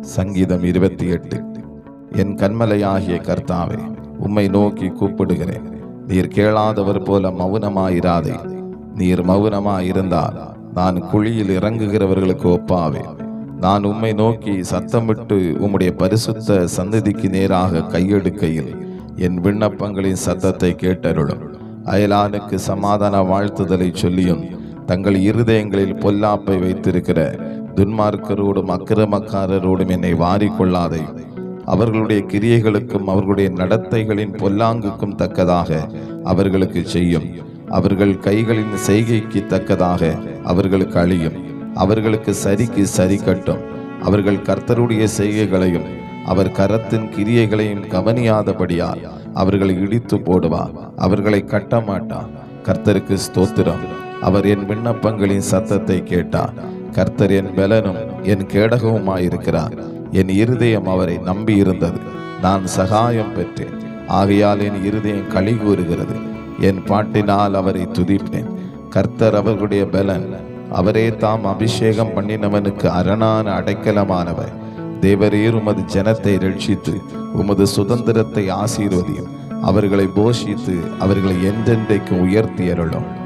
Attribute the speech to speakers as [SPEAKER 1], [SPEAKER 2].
[SPEAKER 1] சங்கீதம் இருபத்தி எட்டு. என் கண்மலையாகிய கர்த்தாவே உம்மை நோக்கி கூப்பிடுகிறேன். நீர் கேளாதவர் போல மௌனமாயிராதே. நீர் மௌனமாயிருந்தால் நான் குழியில் இறங்குகிறவர்களுக்கு ஒப்பாவேன் நான் உம்மை நோக்கி சத்தமிட்டு உம்முடைய பரிசுத்த சந்ததிக்கு நேராக கையெடுக்கையில் என் விண்ணப்பங்களின் சத்தத்தை கேட்டருளும். அயலானுக்கு சமாதான வாழ்த்துதலை சொல்லியும் தங்கள் இருதயங்களில் பொல்லாப்பை வைத்திருக்கிற துன்மார்க்கரோடும் அக்கிரமக்காரரோடும் என்னை வாரிக்கொள்ளாதே. அவர்களுடைய கிரியைகளுக்கும் அவர்களுடைய நடத்தைகளின் பொல்லாங்குக்கும் தக்கதாக அவர்களுக்கு செய்யும். அவர்கள் கைகளின் செய்கைக்கு தக்கதாக அவர்களுக்கு அழியும். அவர்களுக்கு சரிக்கு சரி கட்டும். அவர்கள் கர்த்தருடைய செய்கைகளையும் அவர் கரத்தின் கிரியைகளையும் கவனியாதபடியால் அவர்களை இடித்து போடுவார் அவர்களை கட்ட மாட்டார் கர்த்தருக்கு ஸ்தோத்திரம். அவர் என் விண்ணப்பங்களின் சத்தத்தை கேட்டார் கர்த்தர் என் பலனும் என் கேடகவுமாயிருக்கிறார் என் இருதயம் அவரை நம்பி இருந்தது நான் சகாயம் பெற்றேன். ஆகையால் என் இருதயம் களி கூறுகிறது. என் பாட்டினால் அவரை துதிப்பேன். கர்த்தர் அவர்களுடைய பலன். அவரே தாம் அபிஷேகம் பண்ணினவனுக்கு அரணான அடைக்கலமானவர். தேவரீர் உமது ஜனத்தை ரட்சித்து உமது சுதந்திரத்தை ஆசீர்வதியும். அவர்களை போஷித்து அவர்களை என்றென்றைக்கு உயர்த்தி அருளும்.